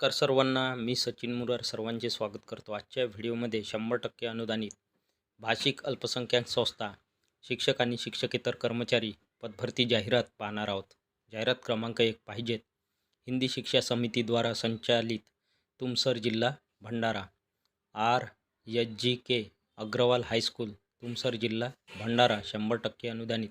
नमस्कार सर्वांना. मी सचिन मुरार सर्वांचे स्वागत करतो आजच्या व्हिडिओमध्ये शंभर टक्के अनुदानित भाषिक अल्पसंख्याक संस्था शिक्षक आणि शिक्षकेतर कर्मचारी पदभरती जाहिरात पाहणार आहोत. जाहिरात क्रमांक एक पाहिजेत. हिंदी शिक्षा समितीद्वारा संचालित तुमसर जिल्हा Bhandara. R H G K Agarwal high school Tumsar जिल्हा भंडारा. शंभर टक्के अनुदानित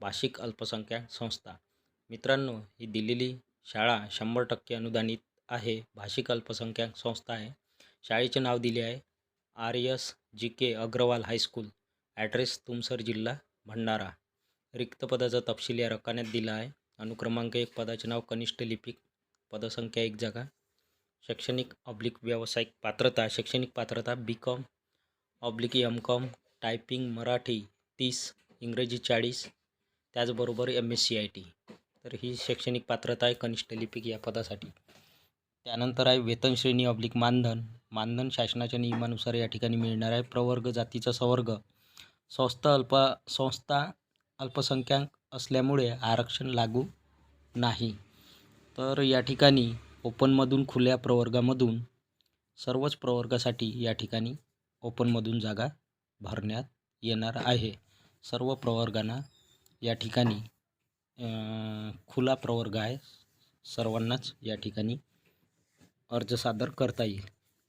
भाषिक अल्पसंख्याक संस्था. मित्रांनो ही दिलेली शाळा शंभर टक्के अनुदानित आहे. भाषिक अल्पसंख्याक संस्था आहे. शाळेचे नाव दिले आहे. R S G K Agarwal high school address Tumsar जिल्हा भंडारा. रिक्त पदाचा तपशील या रकान्यात दिला आहे. अनुक्रमांक एक पदाचे नाव कनिष्ठ लिपिक. पदसंख्या एक जागा. शैक्षणिक ऑब्लिक व्यावसायिक पात्रता. शैक्षणिक पात्रता B com oblique M com typing Marathi तीस. इंग्रजी चाळीस. त्याचबरोबर M S C I T तर ही शैक्षणिक पात्रता आहे कनिष्ठ लिपिक या पदासाठी. त्यानंतर आहे वेतन श्रेणी ऑब्लिक मानधन. मानधन शासनाच्या नियमानुसार या ठिकाणी मिळणार आहे. प्रवर्ग जातीचा संवर्ग. संस्था अल्प संस्था अल्पसंख्याक असल्यामुळे आरक्षण लागू नाही. तर या ठिकाणी ओपनमधून खुल्या प्रवर्गामधून सर्वच प्रवर्गासाठी या ठिकाणी ओपनमधून जागा भरण्यात येणार आहे. सर्व प्रवर्गांना या ठिकाणी खुला प्रवर्ग आहे. सर्वांनाच या ठिकाणी अर्ज सादर करता येईल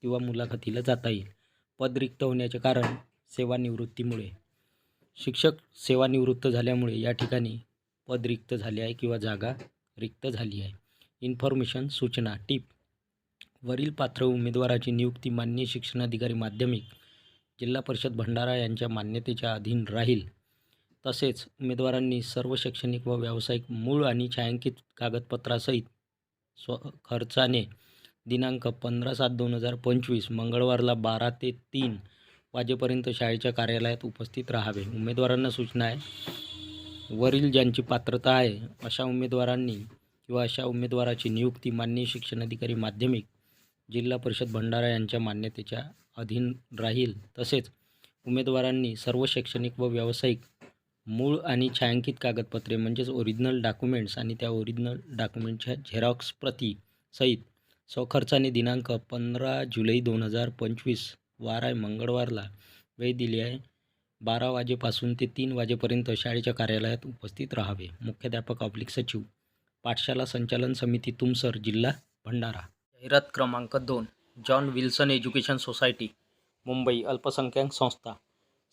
किंवा मुलाखतीला जाता येईल. पद रिक्त होण्याचे कारण सेवानिवृत्तीमुळे. शिक्षक सेवानिवृत्त झाल्यामुळे या ठिकाणी पद रिक्त झाले आहे किंवा जागा रिक्त झाली आहे. इन्फॉर्मेशन सूचना टीप. वरील पात्र उमेदवाराची नियुक्ती मान्य शिक्षणाधिकारी माध्यमिक जिल्हा परिषद भंडारा यांच्या मान्यतेच्या अधीन राहील. तसेच उमेदवारांनी सर्व शैक्षणिक व व्यावसायिक मूळ आणि छायांकित कागदपत्रासहित स्व खर्चाने दिनांक पंधरा सात दोन हजार पंचवीस मंगळवारला बारा ते तीन वाजेपर्यंत शाळेच्या कार्यालयात उपस्थित राहावे. उमेदवारांना सूचना आहे. वरील ज्यांची पात्रता आहे अशा उमेदवारांनी किंवा अशा उमेदवाराची नियुक्ती माननीय शिक्षणाधिकारी माध्यमिक जिल्हा परिषद भंडारा यांच्या मान्यतेच्या अधीन राहील. तसेच उमेदवारांनी सर्व शैक्षणिक व व्यावसायिक मूळ आणि छायांकित कागदपत्रे म्हणजेच ओरिजिनल डॉक्युमेंट्स आणि त्या ओरिजिनल डॉक्युमेंटच्या झेरॉक्स प्रती सहित स्वखर्चाने दिनांक पंधरा जुलै दोन हजार पंचवीस वार आहे मंगळवारला वेळ दिली आहे. बारा वाजेपासून ते तीन वाजेपर्यंत शाळेच्या कार्यालयात उपस्थित राहावे. मुख्याध्यापक ऑब्लिक सचिव पाठशाला संचालन समिती तुमसर जिल्हा भंडारा. जाहिरात क्रमांक दोन John Wilson education society Mumbai अल्पसंख्याक संस्था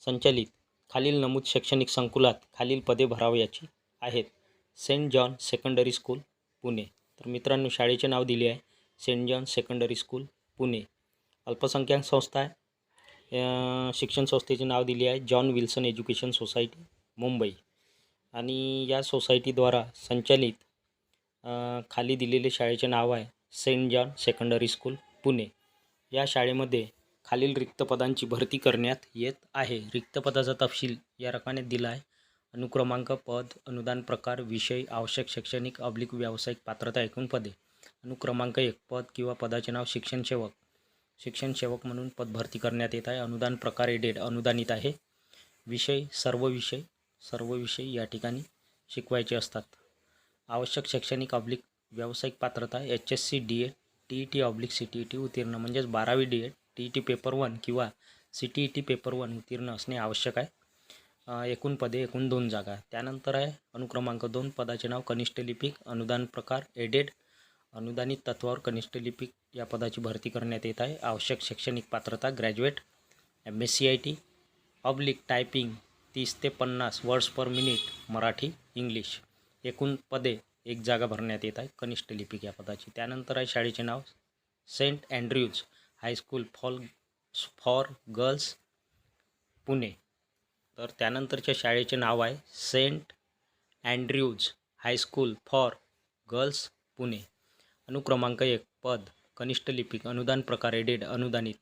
संचालित खालील नमूद शैक्षणिक संकुलात खालील पदे भरावयाची आहेत. Saint John secondary school Pune. तर मित्रांनो शाळेचे नाव दिले आहे. Saint John secondary school Pune. अल्पसंख्याक संस्था आहे. शिक्षण संस्थेचे नाव दिले आहे John Wilson education society Mumbai. आणि या सोसायटीद्वारा संचालित खाली दिलेले शाळेचे नाव आहे Saint John secondary school Pune. या शाळेमध्ये खालील रिक्त पदांची भरती करण्यात येत आहे. रिक्त पदाचा तपशील या रकाने दिला आहे. अनुक्रमांक पद अनुदान प्रकार विषय आवश्यक शैक्षणिक अब्लिक व्यावसायिक पात्रता एकूण पदे. अनुक्रमांक एक पद किंवा पदाचे नाव शिक्षण सेवक. शिक्षण सेवक म्हणून पद भरती करण्यात येत आहे. अनुदान प्रकार एडेड अनुदानित आहे. विषय सर्व विषय सर्व विषय या ठिकाणी शिकवायचे असतात. आवश्यक शैक्षणिक ऑब्लिक व्यावसायिक पात्रता H S C D Ed T E T oblique C T E T उत्तीर्ण म्हणजेच बारावी D Ed T E T paper one किंवा C T E T paper one उत्तीर्ण असणे आवश्यक आहे. एकूण पदे एकूण दोन जागा. त्यानंतर आहे अनुक्रमांक दोन पदाचे नाव कनिष्ठ लिपिक अनुदान प्रकार एडेड अनुदानित तत्वावर कनिष्ठ लिपिक या पदाची भरती करण्यात येत आहे. आवश्यक शैक्षणिक पात्रता graduate M S C I T oblique typing तीस ते पन्नास words per minute Marathi English एकूण पदे एक जागा भरण्यात येत आहे कनिष्ठ लिपिक या पदाची. त्यानंतर आहे शाळेचे नाव Saint Andrews high school fall for girls Pune. तर त्यानंतरच्या शाळेचे नाव आहे Saint Andrews high school for girls Pune. अनुक्रमांक एक पद कनिष्ठ लिपिक अनुदान प्रकार एडेड अनुदानित.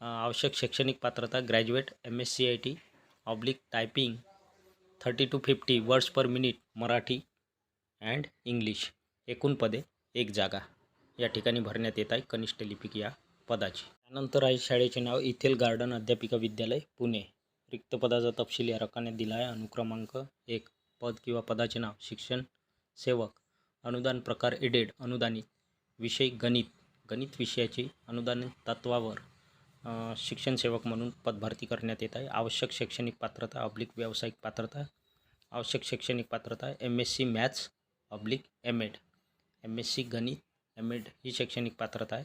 आवश्यक शैक्षणिक पात्रता graduate M S C I T oblique typing thirty to fifty words per minute Marathi and English. एकूण पदे एक जागा. या ठिकाणी भरण्यात येत आहे कनिष्ठ लिपिक या पदाची. त्यानंतर आहे शाळेचे नाव इथेल गार्डन अध्यापिका विद्यालय पुणे. रिक्त पदाचा तपशील या रकाने दिला आहे. अनुक्रमांक एक पद किंवा पदाचे नाव शिक्षण सेवक. अनुदान प्रकार एडेड अनुदानित विषय गणित गणित विषयाची अनुदानित तत्वावर शिक्षण सेवक म्हणून पदभरती करण्यात येत आहे. आवश्यक शैक्षणिक पात्रता अब्लिक व्यावसायिक पात्रता आवश्यक शैक्षणिक पात्रता M S C maths oblique M Ed M S C गणित एम एड ही शैक्षणिक पात्रता आहे.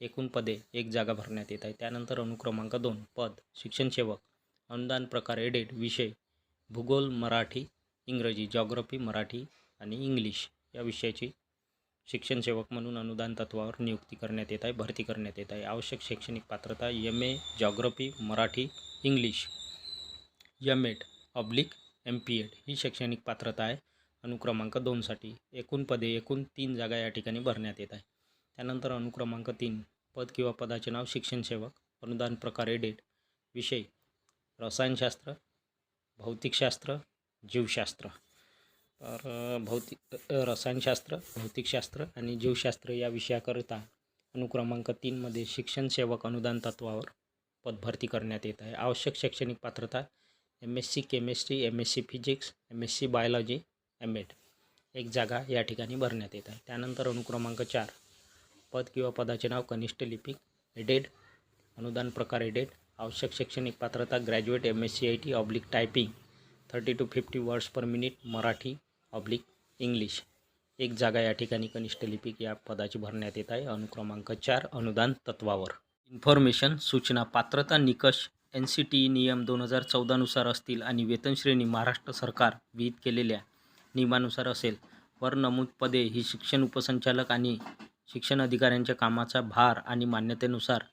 एकूण पदे एक जागा भरण्यात येत आहे. त्यानंतर अनुक्रमांक दोन पद शिक्षण सेवक अनुदान प्रकार एडेड विषय भूगोल मराठी इंग्रजी जॉग्रफी मराठी आणि इंग्लिश. या विषयाची शिक्षण सेवक म्हणून अनुदान तत्वावर नियुक्ती करण्यात येत आहे भरती करण्यात येत आहे. आवश्यक शैक्षणिक पात्रता M A geography Marathi English M Ed oblique M P Ed ही शैक्षणिक पात्रता आहे. अनुक्रमांक दोनसाठी एकूण पदे एकूण तीन जागा या ठिकाणी भरण्यात येत आहे. त्यानंतर अनुक्रमांक तीन पद किंवा पदाचे नाव शिक्षण सेवक अनुदान प्रकार एडेड विषय रसायनशास्त्र भौतिकशास्त्र जीवशास्त्र. तर भौतिक रसायनशास्त्र भौतिकशास्त्र आणि जीवशास्त्र या विषयाकरिता अनुक्रमांक तीनमध्ये शिक्षण सेवक अनुदान तत्वावर पदभरती करण्यात येत आहे. आवश्यक शैक्षणिक पात्रता M S C chemistry M S C physics M S C biology M Ed एक जागा या ठिकाणी भरण्यात येत आहे. त्यानंतर अनुक्रमांक चार पद किंवा पदाचे नाव कनिष्ठ लिपिक एडेड अनुदान प्रकार एडेड आवश्यक शैक्षणिक पात्रता graduate M S C I T oblique typing thirty to fifty words per minute Marathi oblique English एक जागा या ठिकाणी कनिष्ठ लिपिक या पदाची भरण्यात येत आहे. अनुक्रमांक चार अनुदान तत्वावर. इन्फॉर्मेशन सूचना पात्रता निकष एन सी टी नियम दोन हजार चौदानुसार असतील आणि वेतनश्रेणी महाराष्ट्र सरकार विहित केलेल्या नियमानुसार असेल. वर नमूद पदे ही शिक्षण उपसंचालक आणि शिक्षण अधिकाऱ्यांच्या कामाचा भार आणि मान्यतेनुसार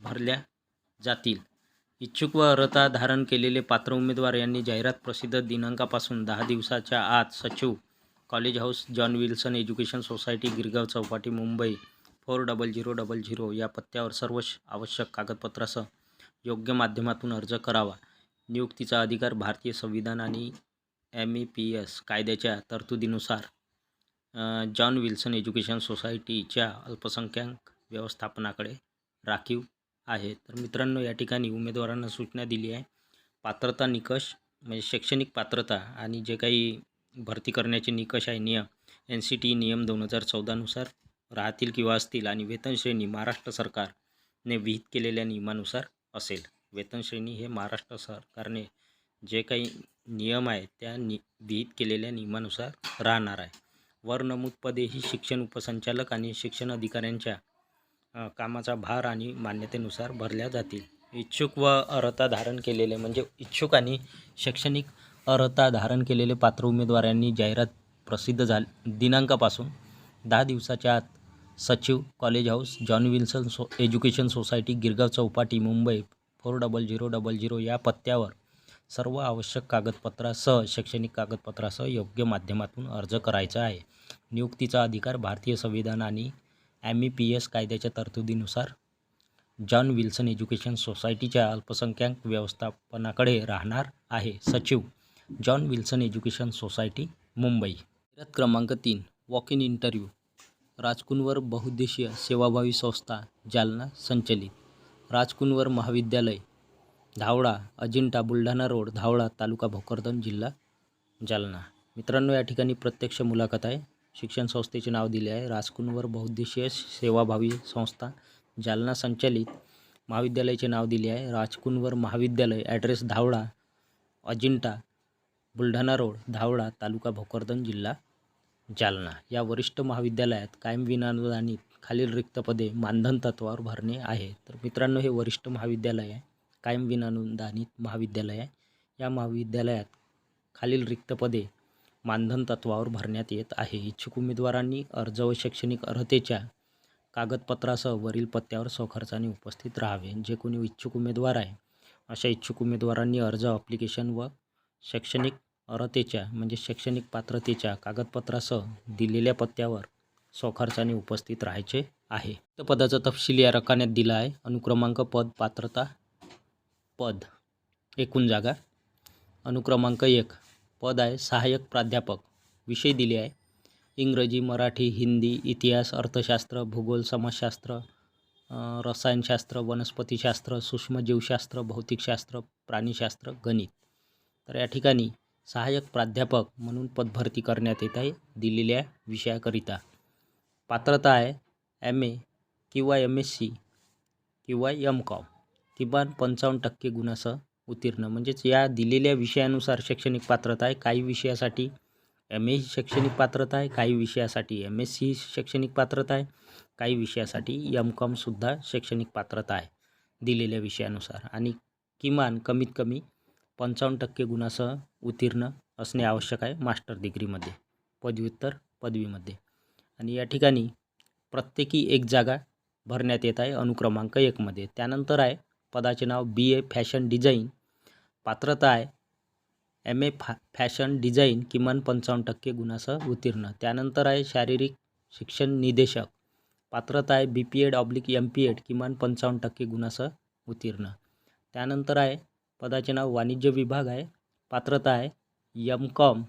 भरल्या जातील. इच्छुक व अर्हता धारण केलेले पात्र उमेदवार यांनी जाहिरात प्रसिद्ध दिनांकापासून दहा दिवसाच्या आत सचिव college house John Wilson education society Girgaon Chowpatty Mumbai four double zero double zero या पत्त्यावर सर्व आवश्यक कागदपत्रासह योग्य माध्यमातून अर्ज करावा. नियुक्तीचा अधिकार भारतीय संविधान आणि एम ई पी एस कायद्याच्या तरतुदीनुसार जॉन विल्सन एज्युकेशन सोसायटीच्या अल्पसंख्याक व्यवस्थापनाकडे राखीव आहे. तर मित्रांनो या ठिकाणी उमेदवारांना सूचना दिली आहे. पात्रता निकष म्हणजे शैक्षणिक पात्रता आणि जे काही भरती करण्याचे निकष आहे नियम एन सी टी नियम दोन हजार चौदानुसार राहतील किंवा असतील आणि वेतनश्रेणी महाराष्ट्र सरकारने विहित केलेल्या नियमानुसार असेल. वेतनश्रेणी हे महाराष्ट्र सरकारने जे काही नियम आहे त्या नि विहित केलेल्या नियमानुसार राहणार आहे. वर नमूद पदे ही शिक्षण उपसंचालक आणि शिक्षण अधिकाऱ्यांच्या कामाचा भार आणि मान्यतेनुसार भरल्या जातील. इच्छुक व अर्हता धारण केलेले म्हणजे इच्छुक आणि शैक्षणिक अर्हता धारण केलेले पात्र उमेदवारांनी जाहिरात प्रसिद्ध झाल दिनांकापासून दहा दिवसाच्या आत सचिव college house John Wilson so education society Girgaon Chowpatty Mumbai four double zero double zero या पत्त्यावर सर्व आवश्यक कागदपत्रासह शैक्षणिक कागदपत्रासह योग्य माध्यमातून अर्ज करायचा आहे. नियुक्तीचा अधिकार भारतीय संविधान आणि एम ई पी एस कायद्याच्या तरतुदीनुसार जॉन विल्सन एज्युकेशन सोसायटीच्या अल्पसंख्याक व्यवस्थापनाकडे राहणार आहे सचिव John Wilson education society Mumbai. फिरत क्रमांक तीन वॉक इन इंटरव्ह्यू राजकुंवर बहुउद्देशीय सेवाभावी संस्था जालना संचलित. राजकुंवर महाविद्यालय धावडा अजिंठा बुलढाणा रोड धावडा तालुका भोकरदन जिल्हा जालना. मित्रांनो या ठिकाणी प्रत्यक्ष मुलाखत आहे. शिक्षण संस्थेचे नाव दिले आहे. राजकुंवर बहुद्देशीय सेवाभावी संस्था जालना संचालित महाविद्यालयाचे नाव दिले आहे. राजकुनवर महाविद्यालय ॲड्रेस धावडा अजिंठा बुलढाणा रोड धावडा तालुका भोकरदन जिल्हा जालना. या वरिष्ठ महाविद्यालयात कायम विनानुदानित खालील रिक्त पदे मानधन तत्वावर भरणे आहे. तर मित्रांनो हे वरिष्ठ महाविद्यालय आहे. कायम विनानुदानित महाविद्यालय आहे. या महाविद्यालयात खालील रिक्त पदे मानधन तत्वावर भरण्यात येत आहे. इच्छुक उमेदवारांनी अर्ज व शैक्षणिक अर्हतेच्या कागदपत्रासह वरील पत्त्यावर स्वखर्चाने उपस्थित राहावे. जे कोणी इच्छुक उमेदवार आहे अशा इच्छुक उमेदवारांनी अर्ज अप्लिकेशन व शैक्षणिक अर्हतेच्या म्हणजे शैक्षणिक पात्रतेच्या कागदपत्रासह दिलेल्या पत्त्यावर स्वखर्चाने उपस्थित राहायचे आहे. तर पदाचा तपशील या रकान्यात दिला आहे. अनुक्रमांक पद पात्रता पद एकूण जागा. अनुक्रमांक एक पद आहे सहाय्यक प्राध्यापक. विषय दिले आहे. इंग्रजी मराठी हिंदी इतिहास अर्थशास्त्र भूगोल समाजशास्त्र रसायनशास्त्र वनस्पतीशास्त्र सूक्ष्मजीवशास्त्र भौतिकशास्त्र प्राणीशास्त्र गणित. तर या ठिकाणी सहाय्यक प्राध्यापक म्हणून पदभरती करण्यात येत आहे. दिलेल्या विषयाकरिता. पात्रता आहे एम ए किंवा एम एस सी किंवा एम कॉम किमान पंचावन्न टक्के गुणासह उत्तीर्ण. म्हणजेच या दिलेल्या विषयानुसार शैक्षणिक पात्रता आहे. काही विषयासाठी एम ए शैक्षणिक पात्रता आहे. काही विषयासाठी एम एस सी शैक्षणिक पात्रता आहे. काही विषयासाठी एम कॉमसुद्धा शैक्षणिक पात्रता आहे. दिलेल्या विषयानुसार. आणि किमान कमीत कमी पंचावन्न टक्के गुणासह उत्तीर्ण असणे आवश्यक आहे. मास्टर डिग्रीमध्ये पदव्युत्तर पदवीमध्ये. आणि या ठिकाणी प्रत्येकी एक जागा भरण्यात येत आहे. अनुक्रमांक एकमध्ये त्यानंतर आहे पदाचे नाव बी ए फॅशन डिझाईन पात्रता आहे. एम ए फॅ फॅशन डिझाईन किमान पंचावन्न टक्के गुणासह उत्तीर्ण. त्यानंतर आहे शारीरिक शिक्षण निदेशक. पात्रता आहे B P Ed oblique M P Ed किमान पंचावन्न टक्के गुणासह उत्तीर्ण. त्यानंतर आहे पदाचे नाव वाणिज्य विभाग आहे. पात्रता आहे यम कॉम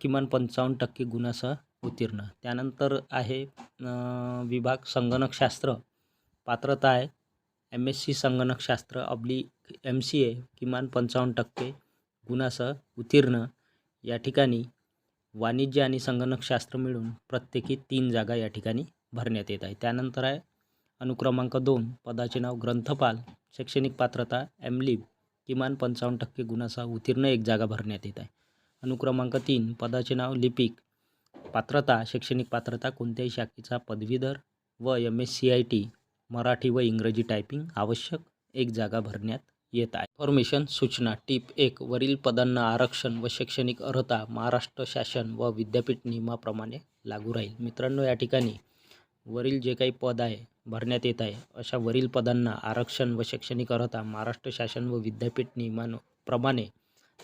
किमान पंचावन्न टक्के गुणासह उत्तीर्ण. त्यानंतर आहे विभाग संगणकशास्त्र. पात्रता आहे एम एस सी संगणकशास्त्र अबली एम सी ए किमान पंचावन्न टक्के गुणासह उत्तीर्ण. या ठिकाणी वाणिज्य आणि संगणकशास्त्र मिळून प्रत्येकी तीन जागा या ठिकाणी भरण्यात येत आहे. त्यानंतर आहे अनुक्रमांक दोन पदाचे नाव ग्रंथपाल शैक्षणिक पात्रता एम लिब किमान पंचावन्न टक्के गुणासह उत्तीर्ण एक जागा भरण्यात येत आहे. अनुक्रमांक तीन पदाचे नाव लिपिक पात्रता शैक्षणिक पात्रता कोणत्याही शाखेचा पदवीधर व M S C I T Marathi व इंग्रजी टायपिंग आवश्यक एक जागा भरण्यात येत आहे. इन्फॉर्मेशन सूचना टीप एक वरील पदांना आरक्षण व शैक्षणिक अर्हता महाराष्ट्र शासन व विद्यापीठ नियमाप्रमाणे लागू राहील. मित्रांनो या ठिकाणी वरील जे काही पद आहे भरण्यात येत आहे अशा वरील पदांना आरक्षण व शैक्षणिक अर्हता महाराष्ट्र शासन व विद्यापीठ नियमाप्रमाणे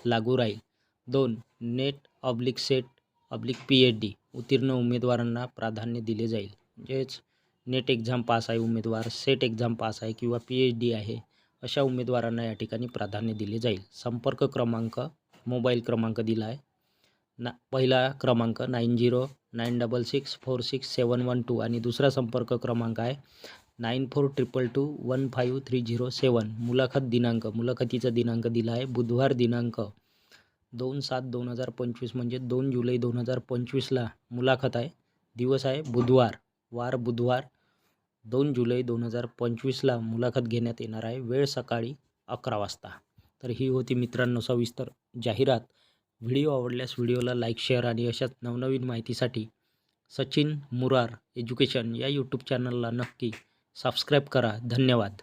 लागू राहील. दोन NET oblique SET oblique P H D उत्तीर्ण उमेदवारांना प्राधान्य दिले जाईल. म्हणजेच नेट एक्झाम पास आहे उमेदवार सेट एक्झाम पास आहे किंवा पी एच डी आहे अशा उमेदवारांना या ठिकाणी प्राधान्य दिले जाईल. संपर्क क्रमांक मोबाईल क्रमांक दिला आहे. ना पहिला क्रमांक nine zero nine double six four six seven one two आणि दुसरा संपर्क क्रमांक आहे nine four triple two one five three zero seven. मुलाखत दिनांक मुलाखतीचा दिनांक दिला आहे. बुधवार दिनांक दोन सात दोन हजार पंचवीस म्हणजे दोन जुलै दोन हजार पंचवीसला मुलाखत आहे. दिवस आहे बुधवार वार बुधवार दोन जुलै दोन हजार पंचवीसला मुलाखत घेण्यात येणार आहे. वेळ सकाळी अकरा वाजता. तर ही होती मित्रांनो सविस्तर जाहिरात. व्हिडिओ आवडल्यास व्हिडिओला लाईक शेअर आणि अशाच नवनवीन माहितीसाठी सचिन मुरार एज्युकेशन या यूट्यूब चॅनलला नक्की सबस्क्राईब करा. धन्यवाद.